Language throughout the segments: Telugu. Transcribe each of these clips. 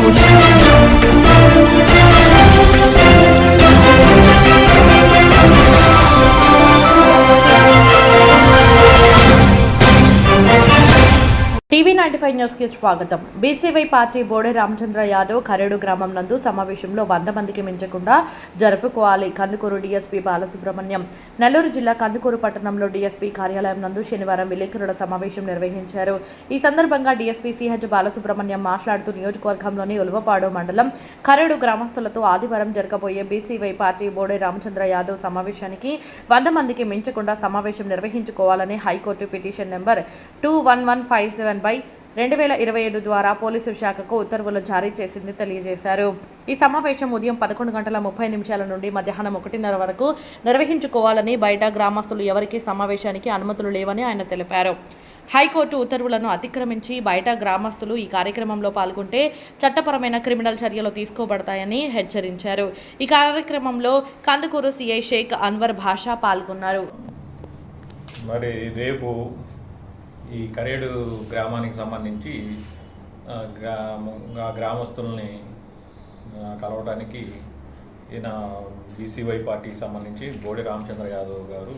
Saúde. ఫైవ్ న్యూస్కి స్వాగతం. బీసీవై పార్టీ బోడే రామచంద్ర యాదవ్ కరేడు గ్రామం నందు సమావేశంలో వంద మందికి మించకుండా జరుపుకోవాలి కందుకూరు డీఎస్పీ బాలసుబ్రహ్మణ్యం. నెల్లూరు జిల్లా కందుకూరు పట్టణంలో డీఎస్పీ కార్యాలయం నందు శనివారం విలేకరుల సమావేశం నిర్వహించారు. ఈ సందర్భంగా డీఎస్పీ సిహెచ్ బాలసుబ్రహ్మణ్యం మాట్లాడుతూ నియోజకవర్గంలోని ఉలువపాడు మండలం కరేడు గ్రామస్తులతో ఆదివారం జరగబోయే బీసీవై పార్టీ బోడే రామచంద్ర యాదవ్ సమావేశానికి వంద మందికి మించకుండా సమావేశం నిర్వహించుకోవాలని high court petition number two one one five seven by రెండు వేల ఇరవై ఐదు ద్వారా పోలీసు శాఖకు ఉత్తర్వులు జారీ చేసింది తెలియజేశారు. ఈ సమావేశం ఉదయం పదకొండు గంటల ముప్పై నిమిషాల నుండి మధ్యాహ్నం ఒకటిన్నర వరకు నిర్వహించుకోవాలని బయట గ్రామస్తులు ఎవరికీ సమావేశానికి అనుమతులు లేవని ఆయన తెలిపారు. హైకోర్టు ఉత్తర్వులను అతిక్రమించి బయట గ్రామస్తులు ఈ కార్యక్రమంలో పాల్గొంటే చట్టపరమైన క్రిమినల్ చర్యలు తీసుకోబడతాయని హెచ్చరించారు. ఈ కార్యక్రమంలో కందుకూరు సిఐ షేక్ అన్వర్ భాషా పాల్గొన్నారు. మరి రేపు ఈ కరేడు గ్రామానికి సంబంధించి గ్రా గ్రామస్తుల్ని కలవడానికి ఈయన బీసీవై పార్టీకి సంబంధించి బోడి రామచంద్ర యాదవ్ గారు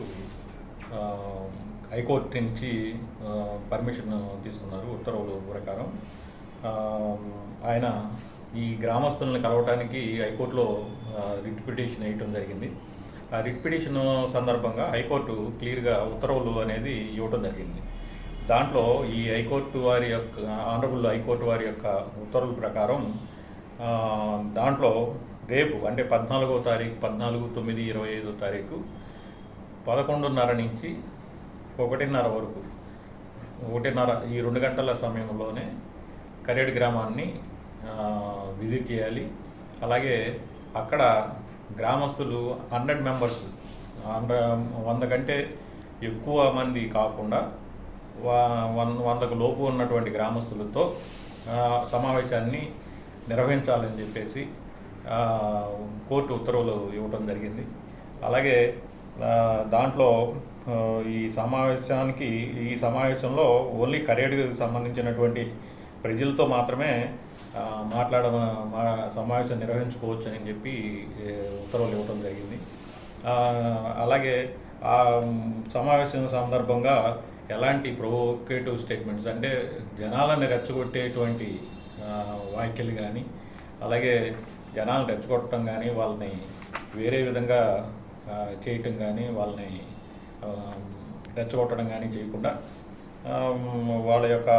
హైకోర్టు నుంచి పర్మిషన్ తీసుకున్నారు ఉత్తర్వుల ప్రకారం. ఆయన ఈ గ్రామస్తుల్ని కలవడానికి హైకోర్టులో రిట్ పిటిషన్ వేయటం జరిగింది. ఆ రిట్ పిటిషన్ సందర్భంగా హైకోర్టు క్లియర్గా ఉత్తర్వులు అనేది ఇవ్వటం జరిగింది. దాంట్లో ఈ హైకోర్టు వారి యొక్క ఆనరబుల్ హైకోర్టు వారి యొక్క ఉత్తర్వుల ప్రకారం దాంట్లో రేపు అంటే పద్నాలుగో తారీఖు పద్నాలుగు తొమ్మిది ఇరవై ఐదో తారీఖు పదకొండున్నర నుంచి ఒకటిన్నర వరకు ఒకటిన్నర ఈ రెండు గంటల సమయంలోనే కరేడు గ్రామాన్ని విజిట్ చేయాలి. అలాగే అక్కడ గ్రామస్తులు హండ్రెడ్ మెంబర్స్ వంద కంటే ఎక్కువ మంది కాకుండా వన్ వందకు లోపు ఉన్నటువంటి గ్రామస్తులతో సమావేశాన్ని నిర్వహించాలని చెప్పేసి కోర్టు ఉత్తర్వులు ఇవ్వటం జరిగింది. అలాగే దాంట్లో ఈ సమావేశానికి ఈ సమావేశంలో ఓన్లీ కరేడుకి సంబంధించినటువంటి ప్రజలతో మాత్రమే మాట్లాడ మా సమావేశం నిర్వహించుకోవచ్చు అని చెప్పి ఉత్తర్వులు ఇవ్వటం జరిగింది. అలాగే ఆ సమావేశం సందర్భంగా ఎలాంటి ప్రొవోకేటివ్ స్టేట్మెంట్స్ అంటే జనాలను రెచ్చగొట్టేటువంటి వ్యాఖ్యలు కానీ అలాగే జనాలను రెచ్చగొట్టడం కానీ వాళ్ళని వేరే విధంగా చేయటం కానీ వాళ్ళని రెచ్చగొట్టడం కానీ చేయకుండా వాళ్ళ యొక్క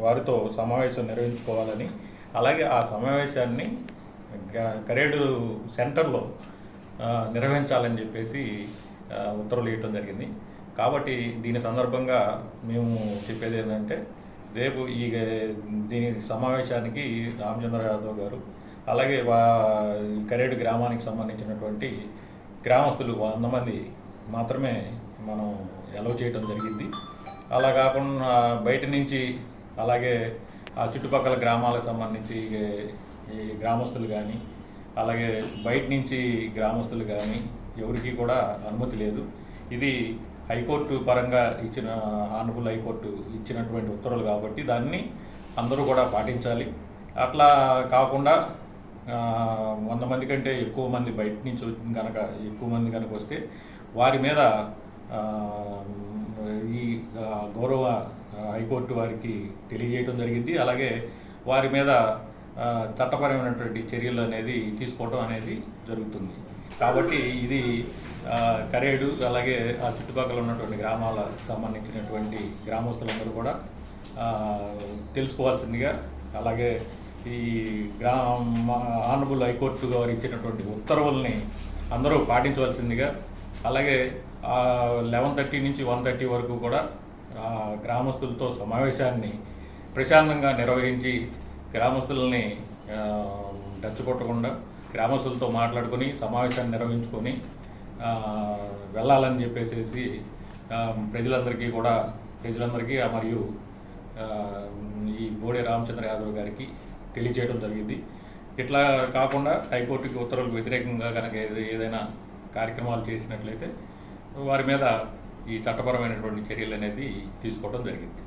వారితో సమావేశం నిర్వహించుకోవాలని అలాగే ఆ సమావేశాన్ని కరేడు సెంటర్లో నిర్వహించాలని చెప్పేసి ఉత్తర్వులు ఇవ్వటం జరిగింది. కాబట్టి దీని సందర్భంగా మేము చెప్పేది ఏంటంటే రేపు ఈ దీని సమావేశానికి రామచంద్ర యాదవ్ గారు అలాగే వా కరేడు గ్రామానికి సంబంధించినటువంటి గ్రామస్తులు వంద మంది మాత్రమే మనం ఎలవ్ చేయడం జరిగింది. అలా కాకుండా బయట నుంచి అలాగే ఆ చుట్టుపక్కల గ్రామాలకు సంబంధించి ఈ గ్రామస్తులు కానీ అలాగే బయట నుంచి గ్రామస్తులు కానీ ఎవరికి కూడా అనుమతి లేదు. ఇది హైకోర్టు పరంగా ఇచ్చిన ఆనబుల్ హైకోర్టు ఇచ్చినటువంటి ఉత్తర్వులు కాబట్టి దాన్ని అందరూ కూడా పాటించాలి. అట్లా కాకుండా వంద మంది కంటే ఎక్కువ మంది బయట నుంచి కనుక ఎక్కువ మంది కనుక వస్తే వారి మీద ఈ గౌరవ హైకోర్టు వారికి తెలియజేయడం జరిగింది. అలాగే వారి మీద చట్టపరమైనటువంటి చర్యలు అనేది తీసుకోవడం అనేది జరుగుతుంది. కాబట్టి ఇది కరేడు అలాగే ఆ చుట్టుపక్కల ఉన్నటువంటి గ్రామాలకు సంబంధించినటువంటి గ్రామస్తులందరూ కూడా తెలుసుకోవాల్సిందిగా అలాగే ఈ గ్రామ ఆనబుల్ హైకోర్టు గారు ఇచ్చినటువంటి ఉత్తర్వుల్ని అందరూ పాటించవలసిందిగా అలాగే లెవెన్ థర్టీ నుంచి వన్ థర్టీ వరకు కూడా గ్రామస్తులతో సమావేశాన్ని ప్రశాంతంగా నిర్వహించి గ్రామస్తులని ఆ, రెచ్చగొట్టకుండా గ్రామస్తులతో మాట్లాడుకొని సమావేశాన్ని నిర్వహించుకొని వెళ్ళాలని చెప్పేసి ప్రజలందరికీ కూడా ప్రజలందరికీ మరియు ఈ బోడే రామచంద్ర యాదవ్ గారికి తెలియజేయడం జరిగింది. ఇట్లా కాకుండా హైకోర్టుకి ఉత్తర్వులకు వ్యతిరేకంగా కనుక ఏదైనా కార్యక్రమాలు చేసినట్లయితే వారి మీద ఈ చట్టపరమైనటువంటి చర్యలు అనేది తీసుకోవడం జరిగింది.